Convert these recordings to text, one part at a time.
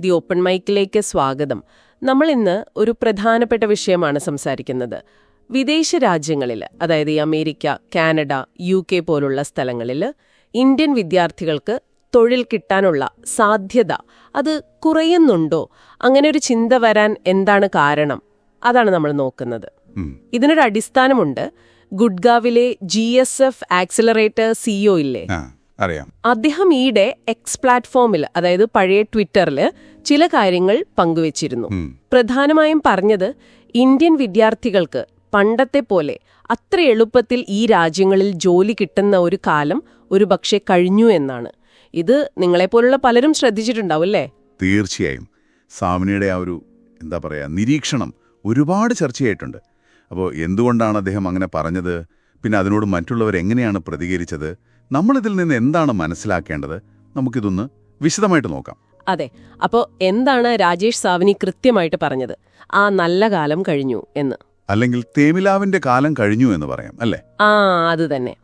The open മൈക്കിലേക്ക് സ്വാഗതം. നമ്മൾ ഇന്ന് ഒരു പ്രധാനപ്പെട്ട വിഷയമാണ് സംസാരിക്കുന്നത്. വിദേശ രാജ്യങ്ങളിൽ അതായത് ഈ അമേരിക്ക കാനഡ യു കെ പോലുള്ള സ്ഥലങ്ങളിൽ ഇന്ത്യൻ വിദ്യാർത്ഥികൾക്ക് തൊഴിൽ കിട്ടാനുള്ള സാധ്യത അത് കുറയുന്നുണ്ടോ? അങ്ങനെ ഒരു ചിന്ത വരാൻ എന്താണ് കാരണം? അതാണ് നമ്മൾ നോക്കുന്നത്. ഇതിനൊരു അടിസ്ഥാനമുണ്ട് ഗുഡ്ഗാവിലെ G S F accelerator CEO ഇല്ലേ? അറിയാം. അദ്ദേഹം ഈയിടെ എക്സ് പ്ലാറ്റ്ഫോമിൽ അതായത് പഴയ ട്വിറ്ററിൽ ചില കാര്യങ്ങൾ പങ്കുവച്ചിരുന്നു. പ്രധാനമായും പറഞ്ഞത് ഇന്ത്യൻ വിദ്യാർത്ഥികൾക്ക് പണ്ടത്തെ പോലെ അത്ര എളുപ്പത്തിൽ ഈ രാജ്യങ്ങളിൽ ജോലി കിട്ടുന്ന ഒരു കാലം ഒരുപക്ഷെ കഴിഞ്ഞു എന്നാണ്. ഇത് നിങ്ങളെപ്പോലുള്ള പലരും ശ്രദ്ധിച്ചിട്ടുണ്ടാവും അല്ലേ? തീർച്ചയായും. സാമിനിയുടെ ആ ഒരു എന്താ പറയുക നിരീക്ഷണം ഒരുപാട് ചർച്ചയായിട്ടുണ്ട്. അപ്പോൾ എന്തുകൊണ്ടാണ് അദ്ദേഹം അങ്ങനെ പറഞ്ഞത്? പിന്നെ അതിനോട് മറ്റുള്ളവർ എങ്ങനെയാണ് പ്രതികരിച്ചത്? നമ്മളിതിൽ നിന്ന് എന്താണ് മനസ്സിലാക്കേണ്ടത്? നമുക്കിതൊന്ന് വിശദമായിട്ട് നോക്കാം. അതെ അപ്പോ എന്താണ് രാജേഷ് സാവനി കൃത്യമായിട്ട് പറഞ്ഞത്? ആ നല്ല കാലം കഴിഞ്ഞു എന്ന്. അല്ലെങ്കിൽ തേമിലാവിന്റെ കാലം കഴിഞ്ഞു എന്ന് പറയാം അല്ലേ? ആ അത് തന്നെ.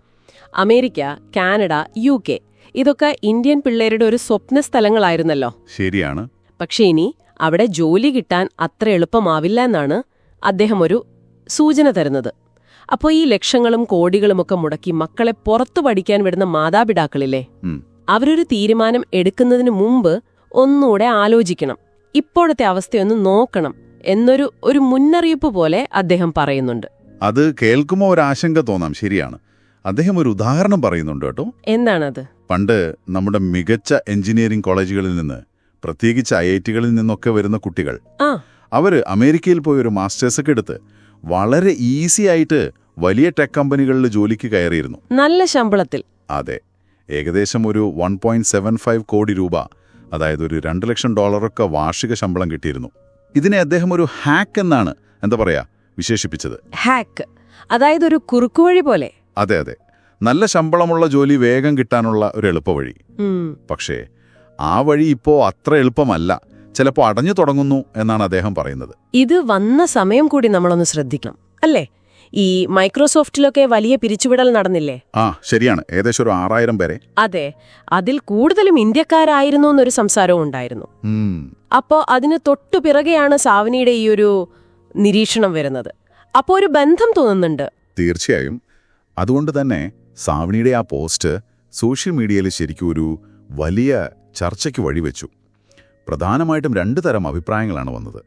അമേരിക്ക കാനഡ യു കെ ഇതൊക്കെ ഇന്ത്യൻ പിള്ളേരുടെ ഒരു സ്വപ്ന സ്ഥലങ്ങളായിരുന്നല്ലോ. ശരിയാണ്. പക്ഷേ ഇനി അവിടെ ജോലി കിട്ടാൻ അത്ര എളുപ്പമാവില്ല എന്നാണ് അദ്ദേഹം ഒരു സൂചന തരുന്നത്. അപ്പോൾ ഈ ലക്ഷങ്ങളും കോടികളുമൊക്കെ മുടക്കി മക്കളെ പുറത്തു പഠിക്കാൻ വിടുന്ന മാതാപിതാക്കളില്ലേ. അവരൊരു തീരുമാനം എടുക്കുന്നതിന് മുമ്പ് ഒന്നുകൂടെ ആലോചിക്കണം. ഇപ്പോഴത്തെ അവസ്ഥയൊന്ന് നോക്കണം എന്നൊരു ഒരു മുന്നറിയിപ്പ് പോലെ അദ്ദേഹം പറയുന്നുണ്ട്. അത് കേൾക്കുമ്പോൾ ഒരു ആശങ്ക തോന്നാം. ശരിയാണ്. അദ്ദേഹം ഒരു ഉദാഹരണം പറയുന്നുണ്ട് കേട്ടോ. എന്താണത്? പണ്ട് നമ്മുടെ മികച്ച എഞ്ചിനീയറിംഗ് കോളേജുകളിൽ നിന്ന് പ്രത്യേകിച്ച് ഐ ഐ ടികളിൽ നിന്നൊക്കെ വരുന്ന കുട്ടികൾ അവർ അമേരിക്കയിൽ പോയി ഒരു മാസ്റ്റേഴ്സ് ഒക്കെ എടുത്ത് വളരെ ഈസി ആയിട്ട് വലിയ ടെക് കമ്പനികളിൽ ജോലിക്ക് കയറിയിരുന്നു. നല്ല ശമ്പളത്തിൽ. അതെ. ഏകദേശം ഒരു വൺ പോയിന്റ് സെവൻ ഫൈവ് കോടി രൂപ അതായത് ഒരു രണ്ട് ലക്ഷം ഡോളറൊക്കെ വാർഷിക ശമ്പളം കിട്ടിയിരുന്നു. ഇതിനെ അദ്ദേഹം ഒരു ഹാക്ക് എന്നാണ് എന്താ പറയാ വിശേഷിപ്പിച്ചത്. ഹാക്ക് അതായത് ഒരു കുറുക്കുവഴി പോലെ. അതെ അതെ. നല്ല ശമ്പളമുള്ള ജോലി വേഗം കിട്ടാനുള്ള ഒരു എളുപ്പവഴി. പക്ഷേ ആ വഴി ഇപ്പോ അത്ര എളുപ്പമല്ല. ചിലപ്പോൾ അടഞ്ഞു തുടങ്ങുന്നു എന്നാണ് അദ്ദേഹം പറയുന്നത്. ഇത് വന്ന സമയം കൂടി നമ്മളൊന്ന് ശ്രദ്ധിക്കണം അല്ലേ? ഈ മൈക്രോസോഫ്റ്റിലൊക്കെ വലിയ പിരിച്ചുവിടൽ നടന്നില്ലേ? ആ ശരിയാണ്. ഏകദേശം ഒരു ആറായിരം പേരെ. അതെ അതിൽ കൂടുതലും ഇന്ത്യക്കാരായിരുന്നു എന്നൊരു സംസാരവും ഉണ്ടായിരുന്നു. അപ്പോ അപ്പോൾ അതിന് തൊട്ടു പിറകെയാണ് സാവനിയുടെ ഈ ഒരു നിരീക്ഷണം വരുന്നത്. അപ്പോ ഒരു ബന്ധം തോന്നുന്നുണ്ട്. തീർച്ചയായും. അതുകൊണ്ട് തന്നെ സാവണിയുടെ ആ പോസ്റ്റ് സോഷ്യൽ മീഡിയയിൽ ശരിക്കും ഒരു വലിയ ചർച്ചയ്ക്ക് വഴിവെച്ചു. പ്രധാനമായിട്ടും രണ്ട് തരം അഭിപ്രായങ്ങളാണ് വന്നത്.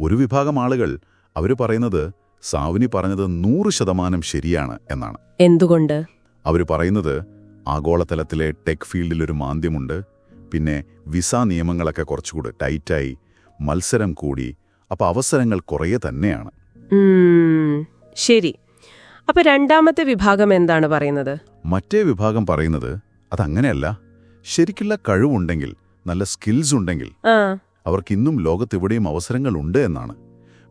ഒരു വിഭാഗം ആളുകൾ അവർ പറയുന്നത് സാവനി പറഞ്ഞത് നൂറ് ശതമാനം ശരിയാണ് എന്നാണ്. എന്തുകൊണ്ട്? അവർ പറയുന്നത് ആഗോളതലത്തിലെ ടെക് ഫീൽഡിൽ ഫീൽഡിലൊരു മാന്ദ്യമുണ്ട് പിന്നെ വിസ നിയമങ്ങളൊക്കെ കുറച്ചുകൂടി ടൈറ്റായി മത്സരം കൂടി അപ്പോൾ അവസരങ്ങൾ കുറേ തന്നെയാണ്. ശരി. അപ്പൊ രണ്ടാമത്തെ വിഭാഗം എന്താണ് പറയുന്നത്? മറ്റേ വിഭാഗം പറയുന്നത് അതങ്ങനെയല്ല. ശരിക്കുള്ള കഴിവുണ്ടെങ്കിൽ നല്ല സ്കിൽസ് ഉണ്ടെങ്കിൽ അവർക്ക് ഇന്നും ലോകത്തെവിടെയും അവസരങ്ങളുണ്ട് എന്നാണ്.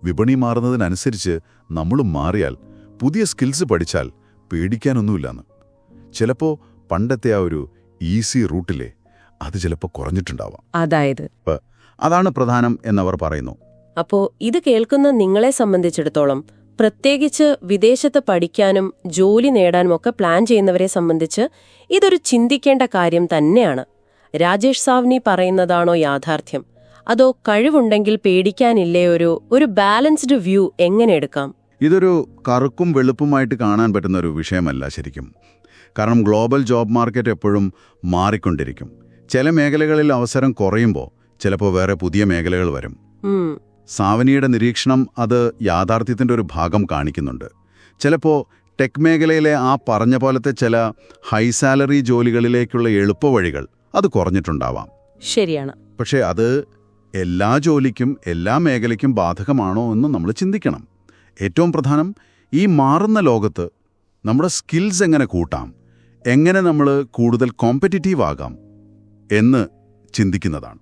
വിപണി മാറുന്നതിനനുസരിച്ച് നമ്മളും മാറിയാൽ പുതിയ സ്കിൽസ് പഠിച്ചാൽ പേടിക്കാനൊന്നുമില്ലെന്ന്. ചിലപ്പോ പണ്ടത്തെ ആ ഒരു ഈസി റൂട്ടിലെ അത് ചിലപ്പോ കുറഞ്ഞിട്ടുണ്ടാവാം. അതായത്? അതാണ് പ്രധാനം എന്നവർ പറയുന്നു. അപ്പോ ഇത് കേൾക്കുന്ന നിങ്ങളെ സംബന്ധിച്ചിടത്തോളം പ്രത്യേകിച്ച് വിദേശത്ത് പഠിക്കാനും ജോലി നേടാനും ഒക്കെ പ്ലാൻ ചെയ്യുന്നവരെ സംബന്ധിച്ച് ഇതൊരു ചിന്തിക്കേണ്ട കാര്യം തന്നെയാണ്. രാജേഷ് സാവ്നി പറയുന്നതാണോ യാഥാർത്ഥ്യം? അതോ കഴിവുണ്ടെങ്കിൽ പേടിക്കാനില്ലേ ഒരു ഒരു ബാലൻസ്ഡ് വ്യൂ എങ്ങനെ എടുക്കാം? ഇതൊരു കറുക്കും വെളുപ്പുമായിട്ട് കാണാൻ പറ്റുന്ന ഒരു വിഷയമല്ല ശരിക്കും. കാരണം ഗ്ലോബൽ ജോബ് മാർക്കറ്റ് എപ്പോഴും മാറിക്കൊണ്ടിരിക്കും. ചില മേഖലകളിൽ അവസരം കുറയുമ്പോൾ ചിലപ്പോൾ വേറെ പുതിയ മേഖലകൾ വരും. സാവനിയുടെ നിരീക്ഷണം അത് യാഥാർത്ഥ്യത്തിന്റെ ഒരു ഭാഗം കാണിക്കുന്നുണ്ട്. ചിലപ്പോൾ ടെക് മേഖലയിലെ ആ പറഞ്ഞ പോലത്തെ ചില ഹൈ സാലറി ജോലികളിലേക്കുള്ള എളുപ്പവഴികൾ അത് കുറഞ്ഞിട്ടുണ്ടാവാം. ശരിയാണ്. പക്ഷേ അത് എല്ലാ ജോലിക്കും എല്ലാ മേഖലയ്ക്കും ബാധകമാണോ എന്ന് നമ്മൾ ചിന്തിക്കണം. ഏറ്റവും പ്രധാനം ഈ മാറുന്ന ലോകത്ത് നമ്മുടെ സ്കിൽസ് എങ്ങനെ കൂട്ടാം? എങ്ങനെ നമ്മൾ കൂടുതൽ കോമ്പറ്റിറ്റീവ് ആകാം? എന്ന് ചിന്തിക്കുന്നതാണ്.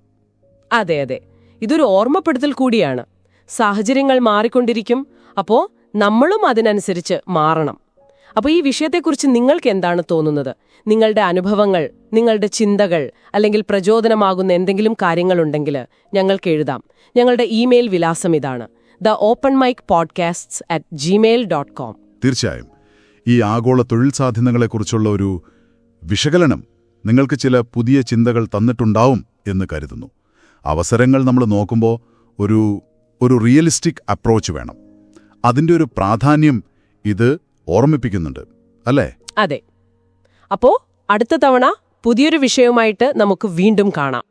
അതെ അതെ. ഇതൊരു ഓർമ്മപ്പെടുത്തൽ കൂടിയാണ്. സാഹചര്യങ്ങൾ മാറിക്കൊണ്ടിരിക്കും. അപ്പോൾ നമ്മളും അതിനനുസരിച്ച് മാറണം. അപ്പോൾ ഈ വിഷയത്തെക്കുറിച്ച് നിങ്ങൾക്ക് എന്താണ് തോന്നുന്നത്? നിങ്ങളുടെ അനുഭവങ്ങൾ നിങ്ങളുടെ ചിന്തകൾ അല്ലെങ്കിൽ പ്രചോദനമാകുന്ന എന്തെങ്കിലും കാര്യങ്ങളുണ്ടെങ്കിൽ ഞങ്ങൾക്ക് എഴുതാം. ഞങ്ങളുടെ ഇമെയിൽ വിലാസം ഇതാണ്. The open mic podcasts at Gmail dot com. തീർച്ചയായും. ഈ ആഗോള തൊഴിൽ സാധ്യതകളെക്കുറിച്ചുള്ള ഒരു വിശകലനം നിങ്ങൾക്ക് ചില പുതിയ ചിന്തകൾ തന്നിട്ടുണ്ടാവും എന്ന് കരുതുന്നു. അവസരങ്ങൾ നമ്മൾ നോക്കുമ്പോൾ ഒരു ഒരു റിയലിസ്റ്റിക് അപ്രോച്ച് വേണം. അതിന്റെ ഒരു പ്രാധാന്യം ഇത് ഓർമ്മിപ്പിക്കുന്നുണ്ട് അല്ലേ? അതെ. അപ്പോ അടുത്ത തവണ പുതിയൊരു വിഷയവുമായിട്ട് നമുക്ക് വീണ്ടും കാണാം.